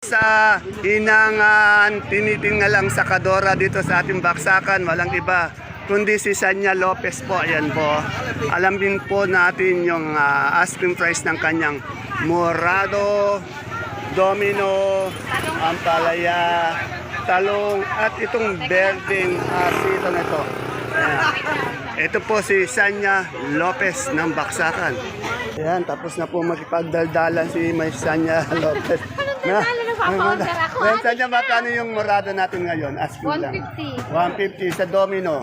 Sa inangan, tinitingnan lang sa Kadora dito sa ating baksakan, walang iba kundi si Sanya Lopez po. Ayan po. Alam din po natin yung ah, asking price ng kanyang Morado, Domino, Ampalaya, Talong at itong Berding asito na ito. Ayan. Ito po si Sanya Lopez ng Baksakan. Ayan, tapos na po makipagdaldalan si May Sanya Lopez. Na, Nagdadala na, nagpa-order ako. May Sanya, magkano yung morado natin ngayon? Asking lang. 150. 150 sa domino.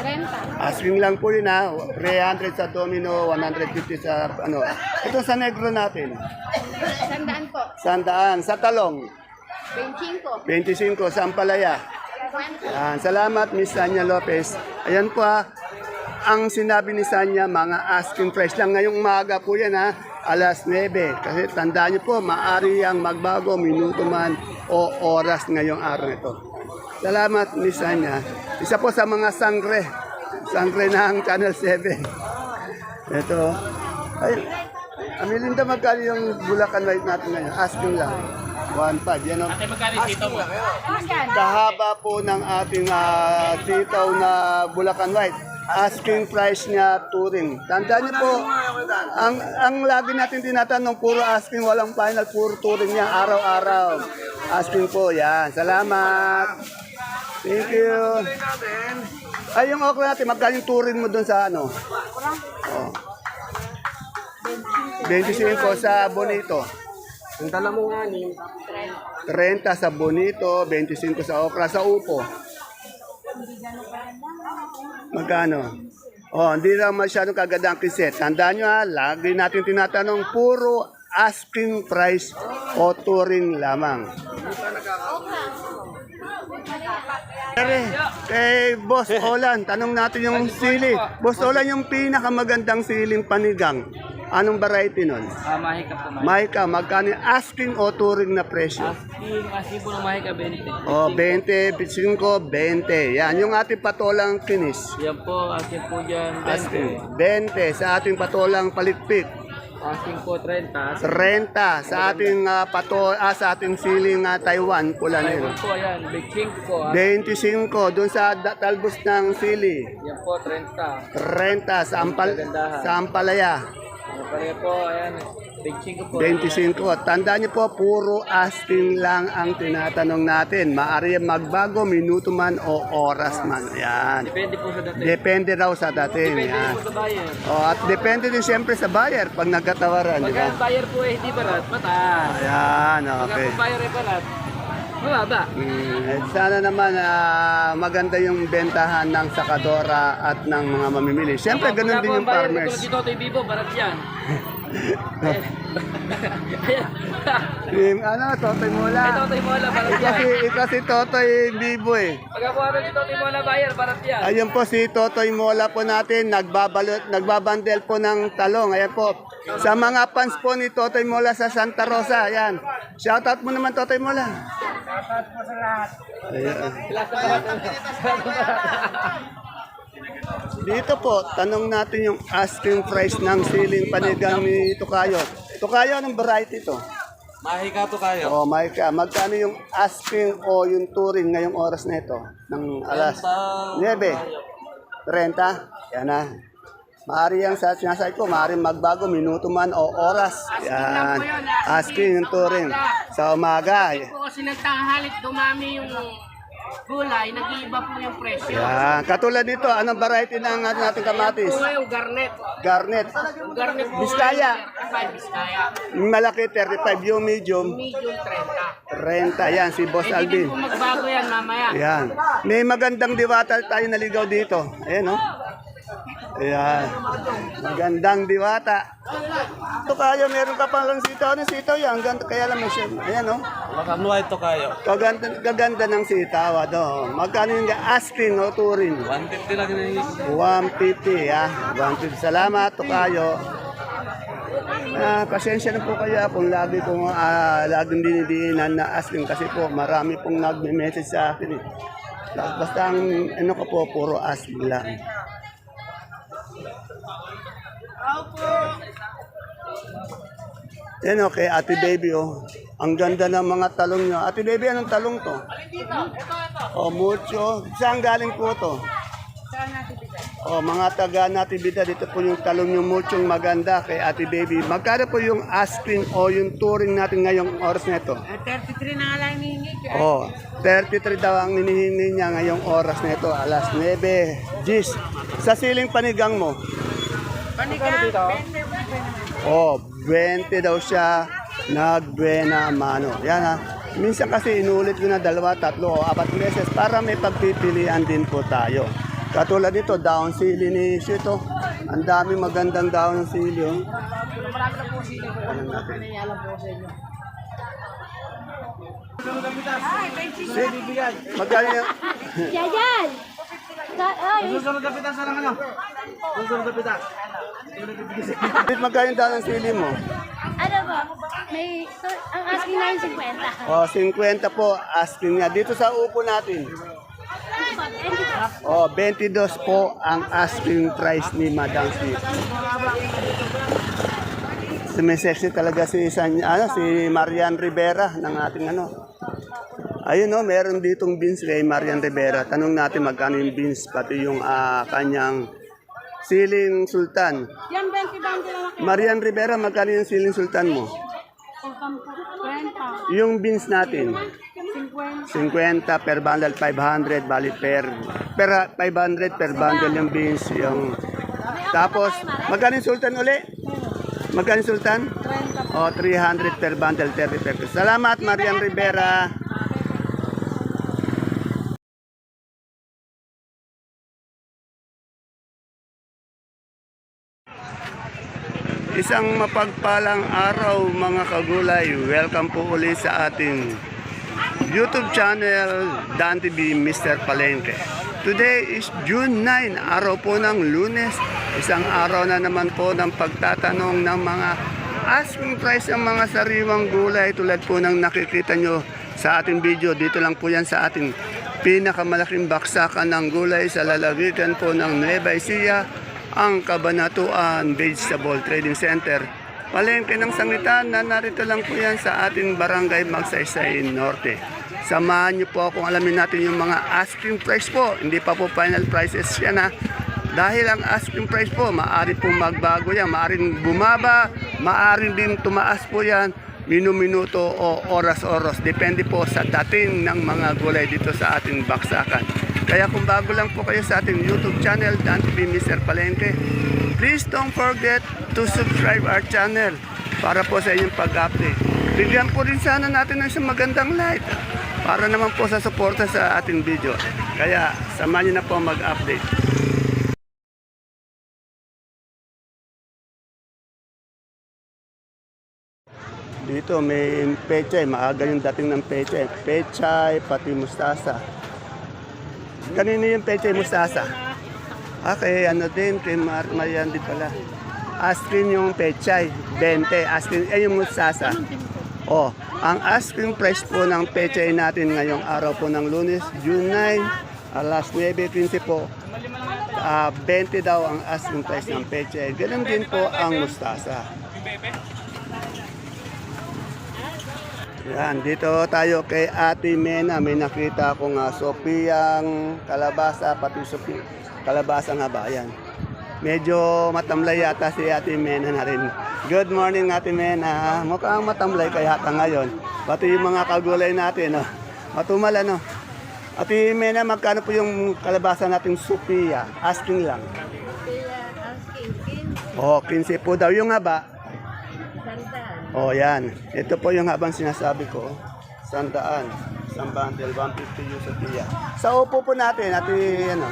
30. Asking lang po yun ha. 300 sa domino, 150 sa ano. Ito sa negro natin. Sandaan po. Sandaan. Sa talong. 25. 25 sa ampalaya. 20. Yan. Salamat, Miss Sanya Lopez. Ayan po ha. Ang sinabi ni Sanya, mga asking price lang. Ngayong umaga po yan ha. Alas 9. Kasi tandaan niyo po, maari yang magbago, minuto man o oras ngayong araw ito. Salamat, Miss Sanya. Isa po sa mga sangre. Sangre ng Channel 7. Ito. Ay, Amilinda, magkano yung Bulacan White natin ngayon? Asking lang. 1.5. Yan ang Kahaba po ng ating ah, sitaw na Bulacan White. Asking price niya touring. Tandaan niyo po, ang, ang lagi natin tinatanong, puro asking, walang final, puro touring niya, araw-araw. Asking po, yan. Salamat. Thank you. Ay, yung okra natin, magkano yung touring mo dun sa ano? Oh. 25 sa Bonito. Ang dala mo nga ni 30 sa bonito, 25 sa okra, sa upo. Magkano? Oh, hindi lang masyadong kaganda ang kiset. Tandaan nyo ha, lagi natin tinatanong, puro asking price o touring lamang. Pare, kay Boss Olan, tanong natin yung sili. Boss Olan, yung pinakamagandang siling panigang. Anong variety nun? Ah, mahika po mahika. Maika, magkano yung asking o touring na presyo? Asking, asking po ng mahika 20. O, 20, 25, 20. Yan, yung ating patolang kinis. Yan po, asking po dyan 20. Asking, 20 sa ating patolang palitpik. Asking po 30. 30 sa ating ah, pato, ah, sa ating siling ah, Taiwan, pula. Ayun po, yan. Big king po. ah. 25 doon sa da- talbos ng sili. Yan po, 30. 30 sa ampal sa ampalaya. Ano pa rin po, ayan. Big king po. 25. Tandaan niyo po, puro asking lang ang tinatanong natin. Maari magbago, minuto man o oras man. Yan. Depende po sa dati. Depende raw sa dating. Depende Yan. po sa buyer. Oh, at depende din siyempre sa buyer pag nagkatawaran, di Pagka ba? ang buyer po eh, hindi barat, mataas. Ayan, Pagka okay. ang buyer eh barat, mababa. Mm, eh, sana naman ah, maganda yung bentahan ng sakadora at ng mga mamimili. Siyempre, ganun din yung farmers. Ito, ito, ito, Bibo, barat yan. Ayan. Yung, ano, Totoy Mola. Ito, ito, Mola, barat Eh, yan. kasi, eh, kasi Totoy Bibo eh. Pagka po ano dito, ito, Mola, buyer, barat yan. Ayun po si Totoy Mola po natin, nagbabalot, nagbabandel po ng talong. Ayan po. Sa mga fans po ni Totoy Mola sa Santa Rosa, ayan. Shoutout mo naman Totoy Mola. Shoutout po sa lahat. Dito po, tanong natin yung asking price ng siling panigang ni Tukayo. Tukayo, anong variety ito? Mahika to kayo. Oh, Maika, magkano yung asking o yung touring ngayong oras na ito? Ng alas 9. 30? Yan na. Maari yung sa sinasay ko, maari magbago, minuto man o oras. Yan. Asking yung touring. Sa umaga. po kasi nagtanghalit dumami yung gulay, nag-iiba po yung presyo. Yan. Katulad nito, anong variety ng ating kamatis? Po yung garnet. Garnet. Yung garnet po Biskaya. ngayon, 35 Biskaya. Yung malaki, 35. Yung medium, Medium 30. 30. Yan, si Boss din Alvin. po magbago yan mamaya. Ayan. May magandang diwata tayo naligaw dito. Ayan, no? Ayan. Magandang diwata. Ito kayo, meron ka pang lang sitaw. Ano sitaw yan? Ganda, kaya lang may siya. Ayan, no? Makanuwa ito kayo. Kaganda, kaganda ng sitaw. Ano? Magkano yung asking o turin? 150 lang yun. 150, ah. 150. Salamat, Tokayo. Ah, pasensya na po kayo ah, kung lagi kong ah, laging dinidiinan na asking kasi po marami pong nagme-message sa akin eh. Basta ang ano ko po, puro asking lang. Yan okay, ate baby oh. Ang ganda ng mga talong nyo. Ate Baby, anong talong to? O, mucho. Saan galing po to? O, mga taga Natividad, dito po yung talong yung muchong maganda kay Ate Baby. Magkano po yung asking o yung touring natin ngayong oras na ito? 33 na nga lang hinihingi. Oh, 33 daw ang hinihingi niya ngayong oras na ito, alas 9. Gis, sa siling panigang mo, Panigang, oh, 20 daw siya nagbuena mano. Yan ha. Minsan kasi inulit ko na dalawa, tatlo o apat beses para may pagpipilian din po tayo. Katulad nito, down sili ni Shito. Ang dami magandang down sili. Oh. Ano natin? Sid, Magkano yung... Yayan! Ay, Susunod na pitas lang ano? Susunod na pitas. Sid, magkano yung down sili mo? ano ba? May, so, ang asking na yung 50. O, 50 po, asking niya. Dito sa upo natin. O, 22 po ang asking price ni Madam Sweet. Sumisexy talaga si, San, ano, si Marian Rivera ng ating ano. Ayun no, meron ditong beans kay Marian Rivera. Tanong natin magkano yung beans, pati yung ah, kanyang siling sultan. Yan, 20 bundle lang ako. Marian Rivera, magkano yung siling sultan mo? 20. Yung beans natin. 50 per bundle, 500 bali per per 500 per bundle yung beans yung tapos magkano yung sultan uli? Magkano yung sultan? O 300 per bundle 30 pesos. Salamat Marian Rivera. Isang mapagpalang araw mga kagulay. Welcome po uli sa ating YouTube channel Dan TV Mr. Palengke. Today is June 9, araw po ng lunes. Isang araw na naman po ng pagtatanong ng mga asking price ng mga sariwang gulay tulad po ng nakikita nyo sa ating video. Dito lang po yan sa ating pinakamalaking baksakan ng gulay sa lalawigan po ng Nueva Ecija, ang Kabanatuan Vegetable Trading Center. Palengke ng sangitan na narito lang po yan sa ating barangay Magsaysay Norte. Samahan niyo po kung alamin natin yung mga asking price po. Hindi pa po final prices yan ha. Dahil ang asking price po, maaari po magbago yan. Maaring bumaba, maaring din tumaas po yan. Minu-minuto o oras-oras. Depende po sa dating ng mga gulay dito sa ating baksakan. Kaya kung bago lang po kayo sa ating YouTube channel, Dan TV Mr. Palengke, please don't forget to subscribe our channel para po sa inyong pag-update. Bigyan po rin sana natin ng isang magandang like para naman po sa suporta sa ating video. Kaya samahan niyo na po mag-update. Dito may pechay, maaga yung dating ng pechay. Pechay, pati mustasa. Kanino yung pechay mustasa? Ah, kay ano din, kay Mar Marian din pala. Askin yung pechay, 20. Askin, eh yung mustasa. Oh, ang asking price po ng pechay natin ngayong araw po ng lunes, June 9, alas 9.15 po. Ah, 20 daw ang asking price ng pechay. Ganun din po ang mustasa. Yan, dito tayo kay Ate Mena. May nakita akong uh, Sopiang kalabasa, pati Sopi, kalabasa nga ba? Yan. Medyo matamlay yata si Ate Mena na rin. Good morning Ate Mena. Mukhang matamlay kaya yata ngayon. Pati yung mga kagulay natin. No? Matumal ano. Ate Mena, magkano po yung kalabasa natin Sophia? Asking lang. Oh, 15 po daw. Yung haba, Oh, yan. Ito po yung habang sinasabi ko. Sandaan. Isang bundle, 150 yung Sophia. Sa upo po natin, ati, ano,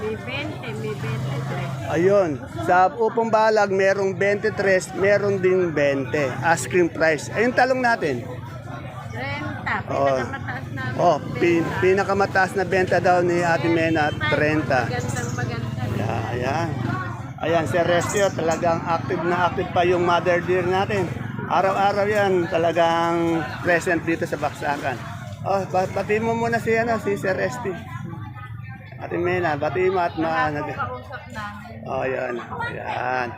May 20, may 23. ayun. Sa upong balag, merong 23, meron ding 20. Asking price. Ayun talong natin. 30. Oh. Pinakamataas na. Oh, pin, pinakamataas na benta daw ni Ate Mena, 30. Magandang maganda. Yeah, ayan. Ayan, si Restio, talagang active na active pa yung mother deer natin. Araw-araw yan, talagang present dito sa Baksakan. Oh, ba- bati mo muna si, ano, si Sir Resti. Ate Mena, bati mo at ma... Nag- Kausap namin. oh, yan. Ayan.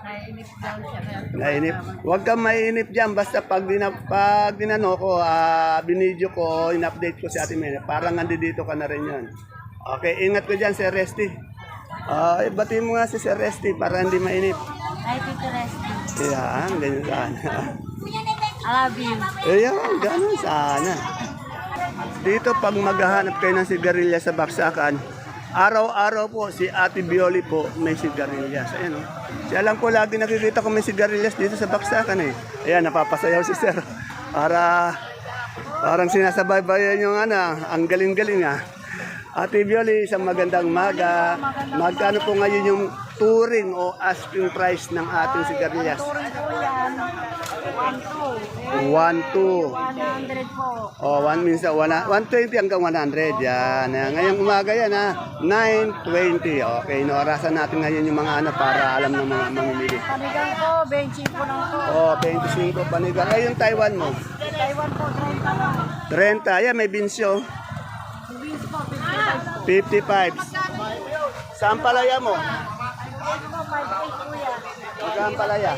Naiinip daw siya Nainip. Huwag kang mainip dyan. Basta pag, dina, pag dinano ko, ah, binidyo ko, in-update ko si Ate Mene, parang nandito ka na rin yan. Okay, ingat ko dyan, Sir Resty. Ah, bati mo nga si Sir Resty para hindi mainip. Ay, Tito Resty. Yan, ganyan sana. I love you. Ayan, ganun sana. Dito pag maghahanap kayo ng sigarilyas sa baksakan, araw-araw po si Ate Bioli po may sigarilyas. Ayan o. Siya lang po lagi nakikita ko may sigarilyas dito sa baksakan eh. Ayan, napapasayaw si Sir. Para, parang sinasabay-bayan yung ano, ang galing-galing ah. Ate Bioli, isang magandang maga. Magkano po ngayon yung touring o asking price ng ating sigarilyas? Turing po yan. 1, 2. 1, 2. 100 po. Oh, one minsan, wana, 120 hanggang 100. Yan. Ah, Ngayong umaga yan ha. 920. Okay, inorasan natin ngayon yung mga ano para alam ng mga mamimili. Panigang po, 25 po lang po. Oh, 25 panigang. Ay, yung Taiwan mo. Taiwan po, 30 lang. 30. Yan, may binsyo. Beans po, 55. 55. Saan palaya mo? Po, 58 po yan. Magkang palaya?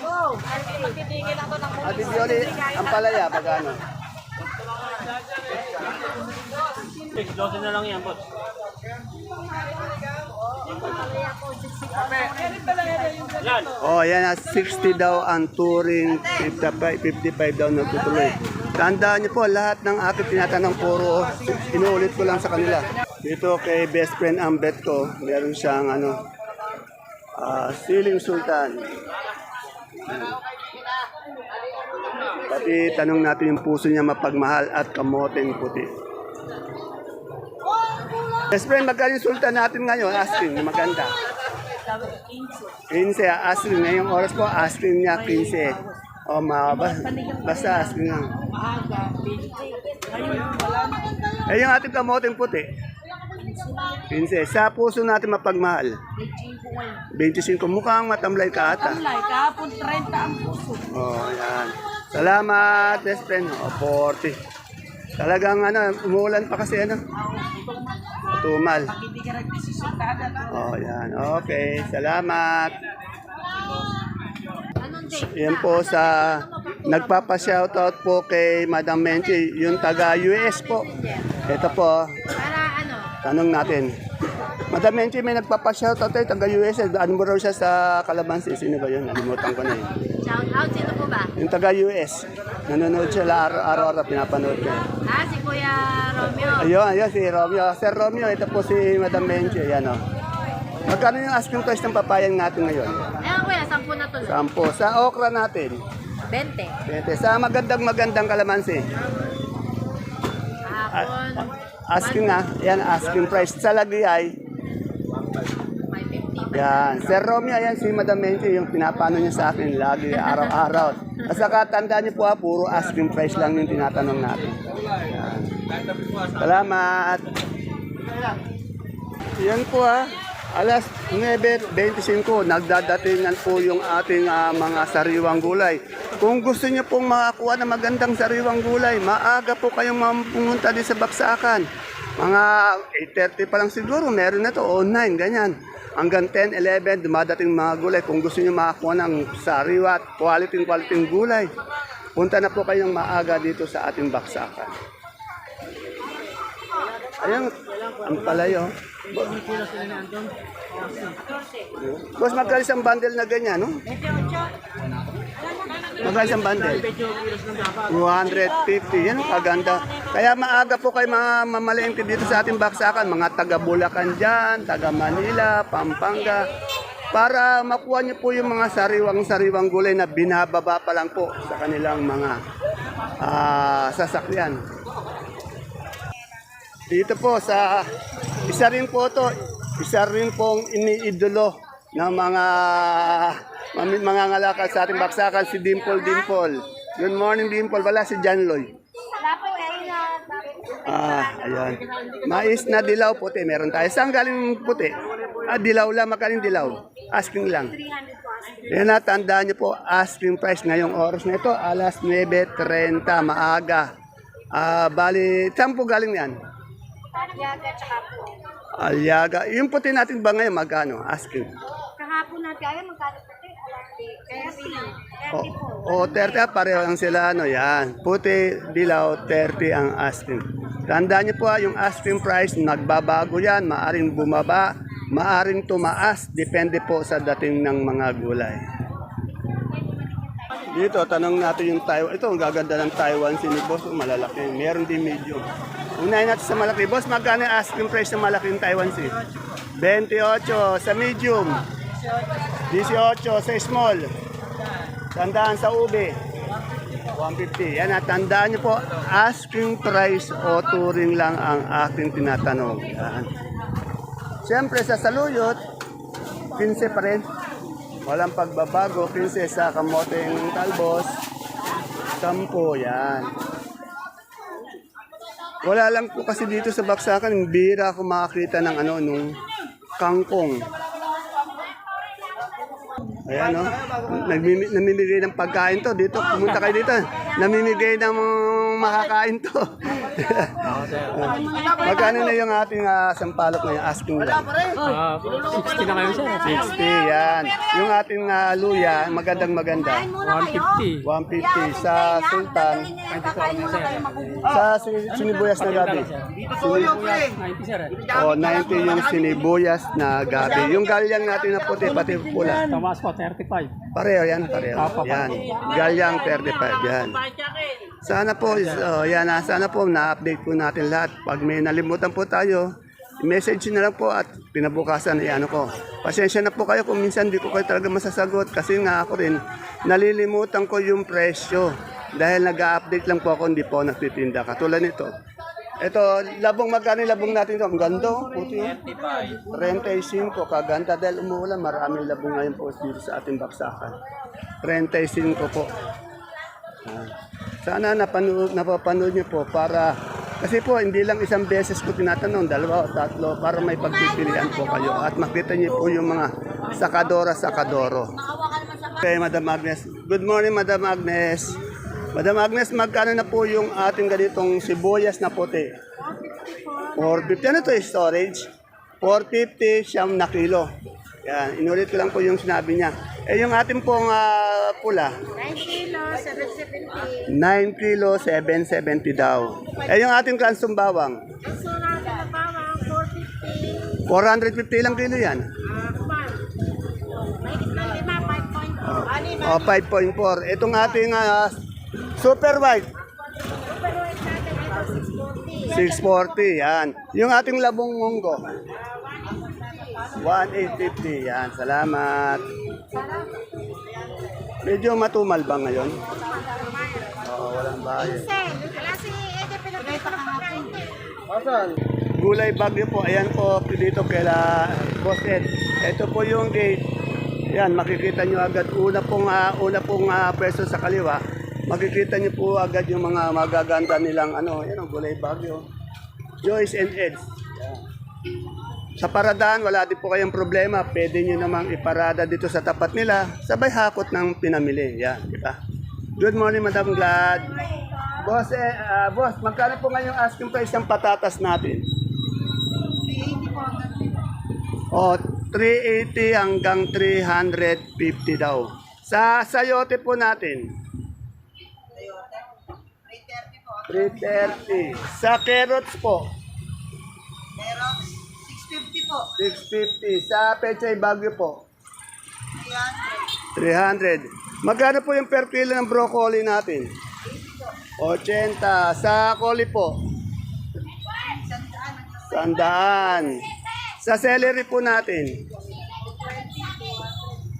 Go! Magtitigil ako ng Ate Bioli, ang palaya, magkano? Oh, yan na 60 daw ang touring, 55, 55 daw nagtutuloy. Tandaan niyo po, lahat ng aking tinatanong puro, inuulit ko lang sa kanila. Dito kay best friend ang bet ko, meron siyang ano, ah, siling sultan. Pati tanong natin yung puso niya mapagmahal at kamoteng puti. Best friend, magkano yung sultan natin ngayon? Asking, maganda. 15, ah, asking. Ngayong oras po, asking niya 15. O, oh, mababa. Basta asking lang. Eh, yung ating kamoteng puti. 15. Sa puso natin mapagmahal. 25. Mukhang matamlay ka ata. Tamlay, kahapon 30 ang puso. Oh, yan. Salamat, best friend. Oh, 40. Talagang ano, umuulan pa kasi ano. Tumal. Nagdesisuntahan. Oh, yan. Okay, salamat. Yan po sa nagpapa-shoutout po kay Madam Menchi, yung taga US po. Ito po, Para ano? tanong natin. Madam Menchi, may nagpapa-shoutout tayo, taga US. Ano mo raw siya sa Calabansi? Sino ba yun? Nalimutan ko na yun. Shout out, sino po ba? Yung taga US. Nanonood siya la- araw-araw, pinapanood ko. Ah, si Kuya Romeo. Ayun, ayun si Romeo. Sir Romeo, ito po si Madam Menchi. Ayan o. Magkano yung asking price ng papayang natin ngayon? Ayun kuya, 10 na tuloy. Sampo. Sa okra natin, 20. 20. Sa magandang magandang kalamansi. Hapon, Asking nga, yan asking price. Sa lagi ay, 550. yan. Sir Romeo, ayan si Madam Menchi, yung pinapano niya sa akin lagi, araw-araw. At saka tandaan niyo po ha, puro asking price lang yung tinatanong natin. Yan. Salamat. Yan po ha. Alas 9.25, nagdadatingan po yung ating ah, mga sariwang gulay. Kung gusto niyo pong makakuha ng magandang sariwang gulay, maaga po kayong pumunta din sa Baksakan. Mga 8.30 pa lang siguro, meron na to, o 9, ganyan. Hanggang 10, 11, dumadating mga gulay. Kung gusto niyo makakuha ng sariwa at quality quality gulay, punta na po kayong maaga dito sa ating Baksakan. Ayan, ang palayo. Boss, magkano isang bundle na ganyan, no? Magkano isang bundle? 250. Yan ang kaganda. Kaya maaga po kayo mga mamalengke dito sa ating baksakan. Mga taga Bulacan dyan, taga Manila, Pampanga. Para makuha niyo po yung mga sariwang-sariwang gulay na binababa pa lang po sa kanilang mga ah, sasakyan. Dito po sa isa rin po to, isa rin pong iniidolo ng mga mga ngalakal sa ating baksakan si Dimple Dimple. Good morning Dimple, wala si John na. Ah, ayan. Mais na dilaw puti, meron tayo. Saan galing puti? Ah, dilaw lang, makaling dilaw. Asking lang. 300 po. Yan na, tandaan niyo po, asking price ngayong oras na ito, alas 9.30, maaga. Ah, bali, saan po galing yan? Yaga, tsaka po. Alyaga. Yung puti natin ba ngayon, magkano? Asking. Kahapon natin Kaya magkano po? O, o 30 ah, pareho lang sila ano yan. Puti, dilaw, 30 ang asking. Tandaan niyo po ah, yung asking price, nagbabago yan. Maaring bumaba, maaring tumaas. Depende po sa dating ng mga gulay. Dito, tanong natin yung Taiwan. Ito, ang gaganda ng Taiwan. Si Boss, oh, malalaki. Meron din medium. Unahin natin sa malaki. Boss, magkano yung asking price ng malaking Taiwan si? 28 sa medium. 18 sa small. Tandaan sa ube. 150. Yan at tandaan niyo po, asking price o touring lang ang aking tinatanong. Yan. Siyempre sa saluyot, 15 pa rin. Walang pagbabago, 15 sa kamoteng talbos, 10 yan. Wala lang po kasi dito sa Baksakan, bira ako makakita ng ano, nung kangkong. Ayan, no? Nagmimi, namimigay ng pagkain to. Dito, pumunta kayo dito. Namimigay ng makakain to. Magkano na yung ating uh, sampalok na yung asking lang? Ah, 60 na kayo sir. 60, yan. Yung ating uh, luya, magandang maganda. 150. 150 sa sultan. Sa si- sinibuyas na gabi. Sinibuyas. 90 sir. O, 90 yung sinibuyas na gabi. Yung galyang natin na puti, pati pula. Tomas ko, 35. Pareho yan, pareho. Yan. Galyang 35, yan. Sana po, oh, yan, ah, sana po na-update po natin lahat. Pag may nalimutan po tayo, message na lang po at pinabukasan ano ko. Pasensya na po kayo kung minsan di ko kayo talaga masasagot kasi nga ako rin nalilimutan ko yung presyo dahil nag-update lang po ako hindi po nagtitinda. Katulad nito. Ito, labong magkano labong natin ito? Ang ganda, oh, puti. oh. 35, kaganda dahil umuulan. Maraming labong ngayon po dito sa ating baksakan. 35 po. Sana napanood, napapanood niyo po para kasi po hindi lang isang beses ko tinatanong, dalawa o tatlo para may pagpipilian po kayo at makita niyo po yung mga sakadora sakadoro. Okay, Madam Agnes. Good morning, Madam Agnes. Madam Agnes, magkano na po yung ating ganitong sibuyas na puti? 450. Ano to storage? 450 siyam na kilo. Yan, inulit ko lang po yung sinabi niya. Eh, yung ating pong ah, pula, 9 kilo, 770. 9 kilo, 770 daw. Eh, yung ating klansong bawang, So, natin na bawang, 450. 450 lang kilo yan. Ah, kuman. May may lima, 5.4. Ani na. O, 5.4. Itong ating ah, super white, Pero ito natin, ito 640. 640. Yan. Yung ating labong munggo, 1,850. Yan. Salamat. Medyo matumal ba ngayon? Oo, walang bayan. Pagkain. Gulay bagyo po. Ayan po dito kaila Boss Ed. Ito po yung gate. Yan, makikita nyo agad. Una pong, ah, una pong ah, pwesto sa kaliwa. Makikita nyo po agad yung mga magaganda nilang ano, yan ang gulay bagyo. Joyce and Eds. Sa paradaan, wala din po kayong problema. Pwede nyo namang iparada dito sa tapat nila. Sabay hakot ng pinamili. Yan, di ba? Good morning, Madam Glad. Boss, eh, ah, boss, magkano po ngayong asking price ng patatas natin? O, 380 hanggang 350 daw. Sa sayote po natin. 330. Sa carrots po. Carrots, 650 po. 650. Sa pechay bagyo po. 300. Magkano po yung per kilo ng broccoli natin? 80. Sa coli po? Sandaan. Sa celery po natin?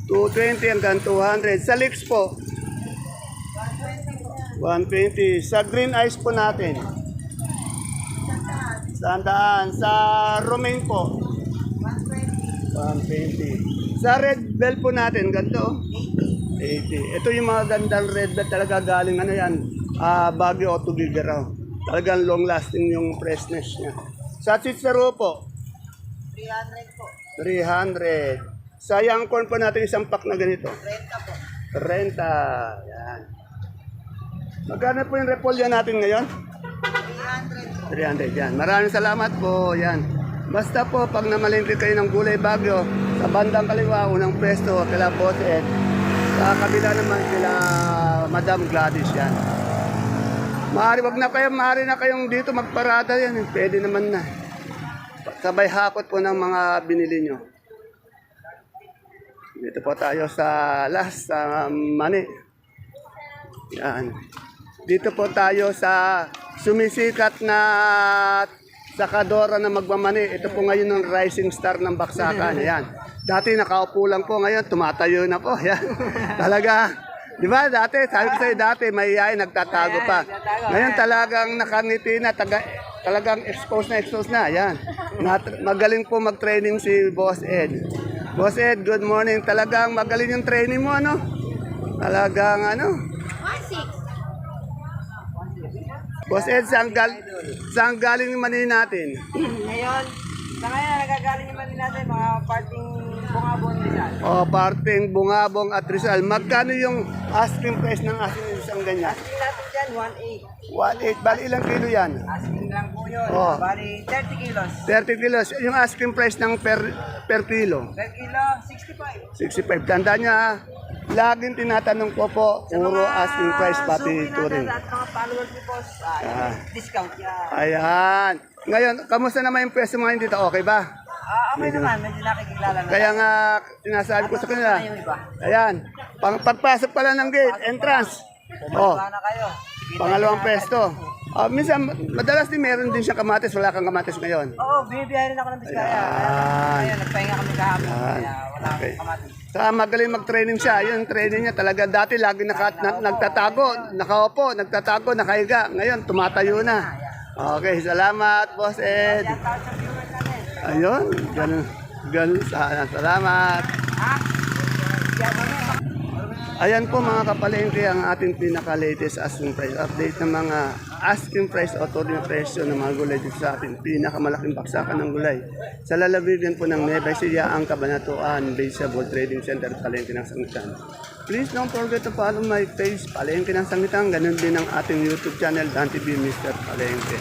220 hanggang 200. Sa leeks po? 120. Sa green ice po natin? Sandaan. Sa romaine po? 120. Sa red bell po natin, ganito. 80. Ito yung mga gandang red bell talaga galing ano yan, ah Baguio o Tugigaraw. Talagang long lasting yung freshness niya. Sa Cicero po, 300 po. 300. Sa young corn po natin isang pack na ganito. 30 po. 30. Yan. Magkano po yung repolyo natin ngayon? 300 po. 300 yan. Maraming salamat po. Yan. Basta po, pag namalingki kayo ng gulay bagyo, Sa bandang kaliwa, unang pwesto, kila Boss Ed. Sa kabila naman, kila Madam Gladys yan. Maaari, wag na kayo, maaari na kayong dito magparada yan. Pwede naman na. Sabay hakot po ng mga binili nyo. Dito po tayo sa last, sa Mani. Yan. Dito po tayo sa sumisikat na sakadora na magmamani. Ito po ngayon ng rising star ng baksakan. Yan. Dati nakaupo lang po, ngayon tumatayo na po. Yan. Talaga. Di ba dati, sabi ko sa'yo dati, mahihayin, nagtatago pa. Ngayon talagang nakangiti na, taga, talagang expose na expose na. Yan. Nat- magaling po mag-training si Boss Ed. Boss Ed, good morning. Talagang magaling yung training mo, ano? Talagang ano? 1-6. Boss Ed, saan, gal saan galing yung mani natin? Ngayon, sa ngayon, nagagaling naman din natin mga parting bungabon nila. O, parting bungabong at Rizal. Magkano yung asking price ng asking isang ganyan? Asking natin dyan, 1.8. 1.8. Bali, ilang kilo yan? Asking lang po yun. Oh. Bali, 30 kilos. 30 kilos. Yung asking price ng per, per kilo? Per kilo, 65. 65. Tanda niya, laging tinatanong ko po, puro asking price pati natin touring. At mga followers ni Boss, ah, discount yan. Ayan. Ngayon, kamusta naman yung pwesto mga dito? Okay ba? Ah, okay naman, medyo nakikilala na. Kaya nga, sinasabi ko sa kanila. Ayan. Pang, pagpasok pa lang ng gate, entrance. Oh, pangalawang pwesto. Ah, minsan, madalas din meron din siyang kamatis. Wala kang kamatis ngayon. Oo, binibiyahe rin ako ng Biskaya. Kaya Ayan. ngayon, nagpahinga kami kahapon. Ayan. Kaya wala Okay. kamatis. Sa magaling mag-training siya, yung training niya talaga dati lagi naka, na, nagtatago, nakaupo, nagtatago, nakahiga. Ngayon, tumatayo na. Okay, salamat, Boss Ed. Ayun, ganun, ganun. Salamat. Ayan po mga kapalengke ang ating pinaka-latest asking price update ng mga asking price o total presyo ng mga gulay dito sa ating pinakamalaking baksakan ng gulay. Sa lalawigan po ng Nueva Ecija, ang Kabanatuan Vegetable Trading Center, Palengke ng Sangitan. Please don't forget to follow my page, Palengke ng Sangitan. Ganun din ang ating YouTube channel, Dan TV Mr. Palengke.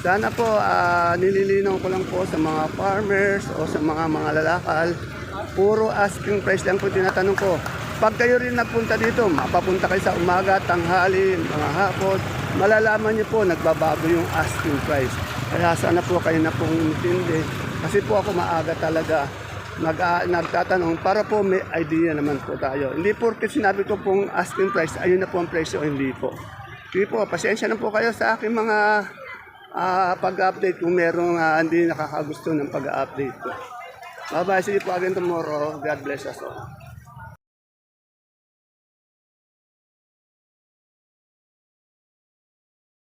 Sana po ah, nililinaw ko lang po sa mga farmers o sa mga mga lalakal, puro asking price lang po tinatanong ko. Pag kayo rin nagpunta dito, mapapunta kayo sa umaga, tanghali, mga hapon, malalaman niyo po nagbabago yung asking price. Kaya sana po kayo na pong intindi. Kasi po ako maaga talaga nag, ah, nagtatanong para po may idea naman po tayo. Hindi po sinabi ko pong asking price, ayun na po ang presyo, hindi po. Hindi po, pasensya na po kayo sa aking mga ah, pag-update kung merong ah, hindi nakakagusto ng pag-update ko. Bye-bye. See you po again tomorrow. God bless us all.